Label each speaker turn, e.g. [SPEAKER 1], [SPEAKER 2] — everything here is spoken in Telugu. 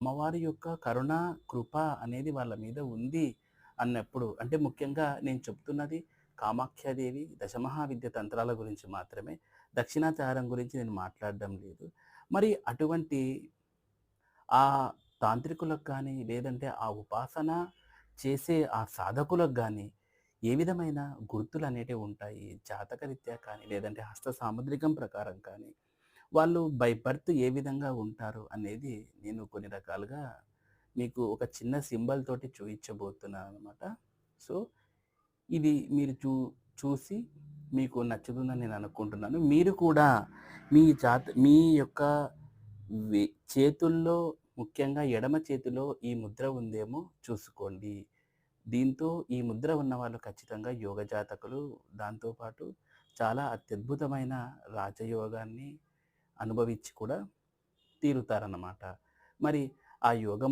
[SPEAKER 1] అమ్మవారి యొక్క కరుణ, కృప అనేది వాళ్ళ మీద ఉంది అన్నప్పుడు అంటే ముఖ్యంగా నేను చెప్తున్నది కామాఖ్యాదేవి దశమహావిద్య తంత్రాల గురించి మాత్రమే. దక్షిణాచారం గురించి నేను మాట్లాడడం లేదు. మరి అటువంటి ఆ తాంత్రికులకు కానీ లేదంటే ఆ ఉపాసన చేసే ఆ సాధకులకు కానీ ఏ విధమైన గుర్తులు అనేటివి ఉంటాయి? జాతకరీత్యా కానీ, లేదంటే హస్త సాముద్రికం ప్రకారం కానీ, వాళ్ళు బై బర్త్ ఏ విధంగా ఉంటారు అనేది నేను కొన్ని రకాలుగా మీకు ఒక చిన్న సింబల్ తోటి చూయించబోతున్నాననమాట. సో, ఇది మీరు చూ చూసి మీకు నచ్చుతుందని నేను అనుకుంటున్నాను. మీరు కూడా మీ జాత మీ యొక్క చేతుల్లో ముఖ్యంగా ఎడమ చేతిలో ఈ ముద్ర ఉందేమో చూసుకోండి. దీంతో ఈ ముద్ర ఉన్నవాళ్ళు ఖచ్చితంగా యోగ జాతకులు. దాంతోపాటు చాలా అత్యద్భుతమైన రాజయోగాన్ని అనుభవించి కూడా తీరుతారన్నమాట. మరి ఆ యోగ